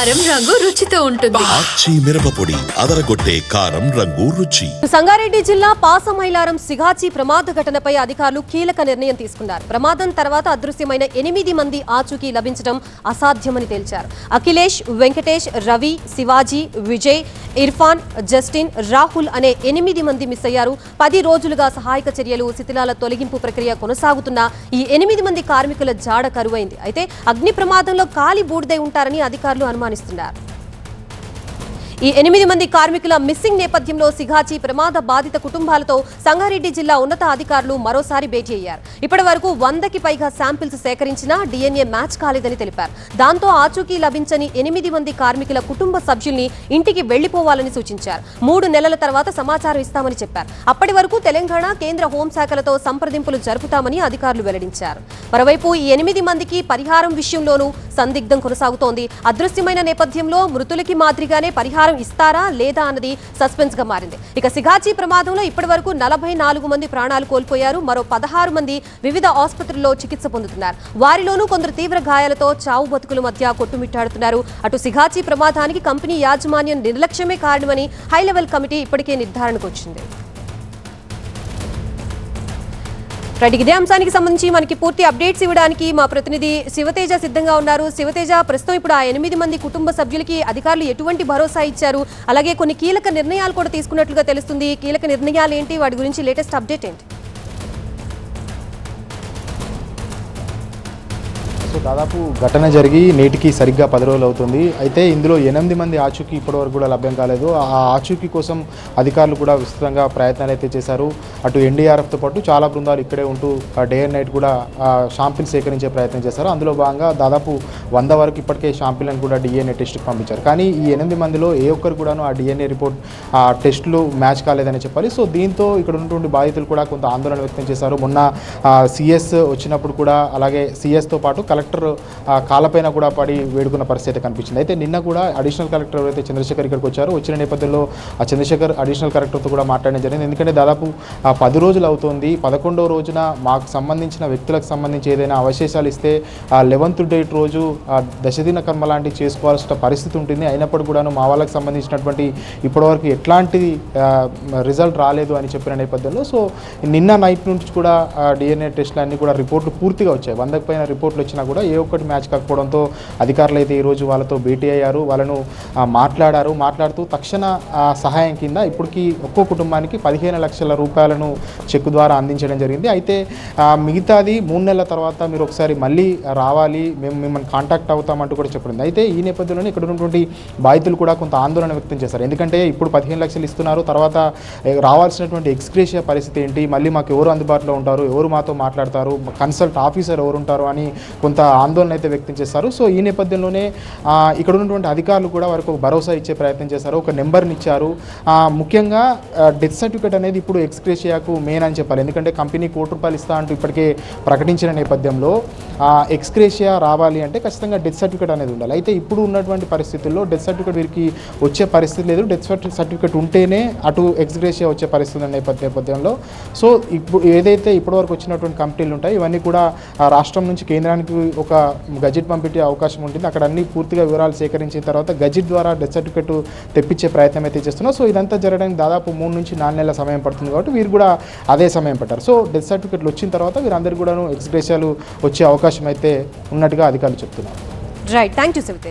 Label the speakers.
Speaker 1: కారం రంగు రుచితో ఉంటుంది.
Speaker 2: మిరపపొడి అదరగొట్టే కారం రంగు రుచి.
Speaker 3: సంగారెడ్డి జిల్లా పాసమైలారం సిగాచి ప్రమాద ఘటనపై అధికారులు కీలక నిర్ణయం తీసుకున్నారు. ప్రమాదం తర్వాత అదృశ్యమైన ఎనిమిది మంది ఆచూకీ లభించడం అసాధ్యమని తేల్చారు. అఖిలేష్ వెంకటేష్ రవి శివాజీ విజయ్ ఇర్ఫాన్ జస్టిన్ రాహుల్ అనే ఎనిమిది మంది మిస్ అయ్యారు. పది రోజులుగా సహాయక చర్యలు శిథిలాల తొలగింపు ప్రక్రియ కొనసాగుతున్న ఈ ఎనిమిది మంది కార్మికుల జాడ కరువైంది. అయితే అగ్ని ప్రమాదంలో కాలి బూడిదై ఉంటారని అధికారులు అనుమానిస్తున్నారు ఈ ఎనిమిది మంది కార్మికుల మిస్సింగ్ నేపథ్యంలో సిఘాచి ప్రమాద బాధిత కుటుంబాలతో సంగారెడ్డి జిల్లా ఉన్నత అధికారులు మరోసారి భేటీ అయ్యారు. ఇప్పటి వరకు వందకి పైగా శాంపిల్స్ సేకరించినా డిఎన్ఏ మ్యాచ్ కాలేదని తెలిపారు. దాంతో ఆచూకీ లభించని ఎనిమిది మంది కార్మికుల కుటుంబ సభ్యుల్ని ఇంటికి వెళ్ళిపోవాలని సూచించారు. మూడు నెలల తర్వాత సమాచారం ఇస్తామని చెప్పారు. అప్పటి వరకు తెలంగాణ కేంద్ర హోంశాఖలతో సంప్రదింపులు జరుపుతామని అధికారులు వెల్లడించారు. మరోవైపు ఈ ఎనిమిది మందికి పరిహారం విషయంలోనూ సందిగ్ధం కొనసాగుతోంది. అదృశ్యమైన నేపథ్యంలో మృతులకి మాదిరిగానే పరిహారం ఇస్తారా లేదా అన్నది సస్పెన్స్గా మారింది. ఇక సిగాచి ప్రమాదంలో ఇప్పటి వరకు నలభై నాలుగు మంది ప్రాణాలు కోల్పోయారు. మరో పదహారు మంది వివిధ ఆసుపత్రుల్లో చికిత్స పొందుతున్నారు. వారిలోనూ కొందరు తీవ్ర గాయాలతో చావు బతుకుల మధ్య కొట్టుమిట్టాడుతున్నారు. అటు సిగాచి ప్రమాదానికి కంపెనీ యాజమాన్యం నిర్లక్ష్యమే కారణమని హై లెవెల్ కమిటీ ఇప్పటికే నిర్ధారణకు వచ్చింది. రైట్ ఇదే అంశానికి సంబంధించి మనకి పూర్తి అప్డేట్స్ ఇవ్వడానికి మా ప్రతినిధి శివతేజ సిద్ధంగా ఉన్నారు. శివతేజ ప్రస్తుతం ఇప్పుడు ఆ ఎనిమిది మంది కుటుంబ సభ్యులకి అధికారులు ఎటువంటి భరోసా ఇచ్చారు? అలాగే కొన్ని కీలక నిర్ణయాలు కూడా తీసుకున్నట్లుగా తెలుస్తుంది. కీలక నిర్ణయాలు ఏంటి? వాటి గురించి లేటెస్ట్ అప్డేట్ ఏంటి?
Speaker 4: సో దాదాపు ఘటన జరిగి నేటికి సరిగ్గా పది రోజులు అవుతుంది. అయితే ఇందులో ఎనిమిది మంది ఆచూకీ ఇప్పటివరకు కూడా లభ్యం కాలేదు. ఆ ఆచూకీ కోసం అధికారులు కూడా విస్తృతంగా ప్రయత్నాలు అయితే చేశారు. అటు ఎన్డీఆర్ఎఫ్తో పాటు చాలా బృందాలు ఇక్కడే ఉంటూ డే అండ్ నైట్ కూడా షాంపిల్ సేకరించే ప్రయత్నం చేశారు. అందులో భాగంగా దాదాపు వంద వరకు ఇప్పటికే షాంపిల్ని కూడా డిఎన్ఏ టెస్ట్కి పంపించారు. కానీ ఈ ఎనిమిది మందిలో ఏ ఒక్కరు కూడాను ఆ డిఎన్ఏ రిపోర్ట్ ఆ టెస్టులు మ్యాచ్ కాలేదని చెప్పాలి. సో దీంతో ఇక్కడ ఉన్నటువంటి బాధితులు కూడా కొంత ఆందోళన వ్యక్తం చేశారు. మొన్న సిఎస్ వచ్చినప్పుడు కూడా అలాగే సిఎస్తో పాటు కలెక్టర్ ఆ, కాళ్ళపైన కూడా పడి వేడుకున్న పరిస్థితి కనిపించింది. అయితే నిన్న కూడా అడిషనల్ కలెక్టర్ ఎవరైతే చంద్రశేఖర్ ఇక్కడికి వచ్చారో వచ్చిన నేపథ్యంలో ఆ చంద్రశేఖర్ అడిషనల్ కలెక్టర్తో కూడా మాట్లాడడం జరిగింది. ఎందుకంటే దాదాపు పది రోజులు అవుతుంది. పదకొండవ రోజున మాకు సంబంధించిన వ్యక్తులకు సంబంధించి ఏదైనా అవశేషాలు ఇస్తే ఆ లెవెన్త్ డేట్ రోజు ఆ దశదిన కర్మ లాంటివి చేసుకోవాల్సిన పరిస్థితి ఉంటుంది. అయినప్పుడు కూడాను మా వాళ్ళకి సంబంధించినటువంటి ఇప్పటివరకు ఎట్లాంటి రిజల్ట్ రాలేదు అని చెప్పిన నేపథ్యంలో సో నిన్న నైట్ నుంచి కూడా డిఎన్ఏ టెస్ట్లు అన్నీ కూడా రిపోర్ట్లు పూర్తిగా వచ్చాయి. వందకు పైన రిపోర్ట్లు వచ్చినా కూడా ఏ ఒక్కటి మ్యాచ్ కాకపోవడంతో అధికారులు అయితే ఈరోజు వాళ్ళతో భేటీ అయ్యారు. వాళ్ళను మాట్లాడారు. మాట్లాడుతూ తక్షణ సహాయం కింద ఇప్పటికి ఒక్కో కుటుంబానికి పదిహేను లక్షల రూపాయలను చెక్ ద్వారా అందించడం జరిగింది. అయితే మిగతాది మూడు నెలల తర్వాత మీరు ఒకసారి మళ్ళీ రావాలి. మేము మిమ్మల్ని కాంటాక్ట్ అవుతామంటూ కూడా చెప్పడం అయితే ఈ నేపథ్యంలోనే ఇక్కడ ఉన్నటువంటి బాధితులు కూడా కొంత ఆందోళన వ్యక్తం చేశారు. ఎందుకంటే ఇప్పుడు పదిహేను లక్షలు ఇస్తున్నారు. తర్వాత రావాల్సినటువంటి ఎక్స్క్రేషియా పరిస్థితి ఏంటి? మళ్ళీ మాకు ఎవరు అందుబాటులో ఉంటారు? ఎవరు మాతో మాట్లాడతారు? కన్సల్ట్ ఆఫీసర్ ఎవరు ఉంటారు? అని కొంత ఆందోళన అయితే వ్యక్తం చేశారు. సో ఈ నేపథ్యంలోనే ఇక్కడ ఉన్నటువంటి అధికారులు కూడా వారికి ఒక భరోసా ఇచ్చే ప్రయత్నం చేశారు. ఒక నెంబర్ని ఇచ్చారు. ముఖ్యంగా డెత్ సర్టిఫికేట్ అనేది ఇప్పుడు ఎక్స్గ్రేషియాకు మెయిన్ అని చెప్పాలి. ఎందుకంటే కంపెనీ కోటి రూపాయలు ఇస్తా అంటూ ఇప్పటికే ప్రకటించిన నేపథ్యంలో ఎక్స్గ్రేషియా రావాలి అంటే ఖచ్చితంగా డెత్ సర్టిఫికేట్ అనేది ఉండాలి. అయితే ఇప్పుడు ఉన్నటువంటి పరిస్థితుల్లో డెత్ సర్టిఫికేట్ వీరికి వచ్చే పరిస్థితి లేదు. డెత్ సర్టిఫికేట్ ఉంటేనే అటు ఎక్స్గ్రేషియా వచ్చే పరిస్థితి నేపథ్య- నేపథ్యంలో. సో ఇప్పుడు ఏదైతే ఇప్పటివరకు వచ్చినటువంటి కంపెనీలు ఉంటాయి ఇవన్నీ కూడా రాష్ట్రం నుంచి కేంద్రానికి ఒక గజెట్ పంపించే అవకాశం ఉంటుంది. అక్కడ అన్ని పూర్తిగా వివరాలు సేకరించిన తర్వాత గజెట్ ద్వారా డెత్ సర్టిఫికేట్ తెప్పించే ప్రయత్నం అయితే చేస్తున్నాం. సో ఇదంతా జరగడానికి దాదాపు మూడు నుంచి నాలుగు నెలల సమయం పడుతుంది కాబట్టి వీరు కూడా అదే సమయం పట్టారు. సో డెత్ సర్టిఫికేట్లు వచ్చిన తర్వాత వీరందరూ కూడాను ఎక్స్గ్రేషాలు వచ్చే అవకాశం అయితే ఉన్నట్టుగా అధికారులు చెప్తున్నారు.
Speaker 3: Right thank you Shiva Teja